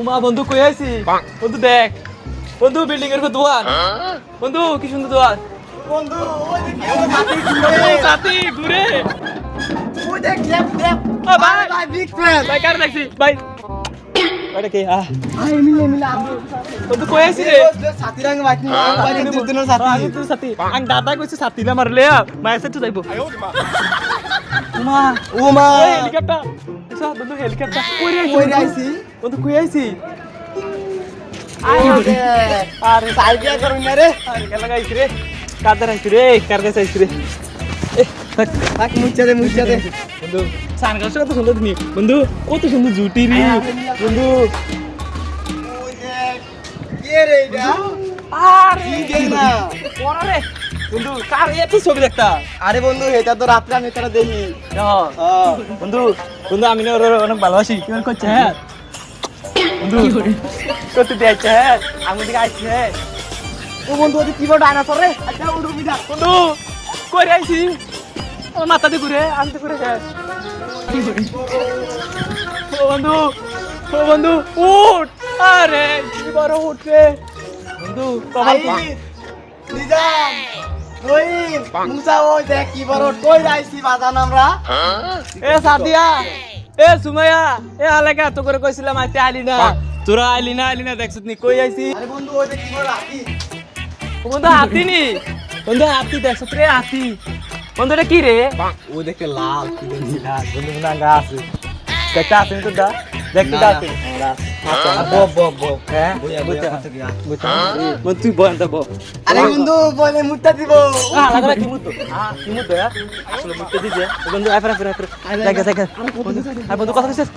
উমা বন্ধু কই আইছি বন্ধু দেখ বন্ধু বিল্ডিং এর দোয়ার। বন্ধু কি সুন্দর দোয়ার। বন্ধু সাথী ঘুরে ওই দেখ ও ভাই। ভাই বিগ ফ্যান ভাই কার দেখছি ভাই। এটা কে? আ ভাই মিলে মিলে আমি বন্ধু কই আইছি রে? সাথী রঙ মাটি ভাই দুদিনের আমি তো সাথী। আং দাদা কইছে সাথী না মারলে মায়ের সাথে যাইবো। উমা। হেলিকপ্টার বন্ধু হেলিকপ্টার কই রে কই রাইছি বন্ধু কই আইছি আরে সাইডিয়া করুন না রে। আরে কেলা গাইছি রে। কাদের আইছি রে? কার কাছে আইছি রে? থাক। থাক মুচ্ছা দে মুচ্ছা দে। বন্ধু সানগ্লাস কত সুন্দর নি বন্ধু কত সুন্দর জুটি রে। বন্ধু। ওই দেখ কে রে এটা আরে কি দে না পড়া রে বন্ধু কার ছবি দেখতা? আরে বন্ধু এটা তো রাত্রে আমি তোরা দেখি। হ্যাঁ। হ্যাঁ। বন্ধু বন্ধু আমি না ওর অনেক ভালোবাসি। কি করছে? হ্যাঁ। বন্ধু করতে হ্যাঁ। আমি দিকে হ্যাঁ। ও বন্ধু ওদের কিবোর্ড আচ্ছা বন্ধু কই আইছি? মাথা দিয়ে ঘুরে আমি তো ঘুরে হ্যাঁ ও বন্ধু ও বন্ধু উঠ! আরে কি বড় উঠ রে। বন্ধু আই নিজাম রহিম মুসা ওই দেখ কি বড় কই রাইছি বাজান আমরা। এ সাদিয়া এ সুমাইয়া এ আলেকা তো করে কইছিলাম আইতে আইলি না। তোরা আইলি না আইলি না দেখছিস নি কই আইছি? আরে বন্ধু ওই দেখ কি বড় ও বন্ধু হাতি নি। বন্ধু হাতি দেখছিস রে হাতি। বন্ধু এটা কি রে? ও দেখে লাল কি না বন্ধু না গা আছে। দেখতে আছে তো দা? দেখতে দা আছে? হ্যাঁ গিয়া বন্ধু তুই বল তা আরে বন্ধু বলে মুত্তা দিব। লাগা কি মুতো কি মুতো আসলে মুতো দিছে বন্ধু আফরা আফরা আফরা দেখা দেখা আর বন্ধু কথা কইছিস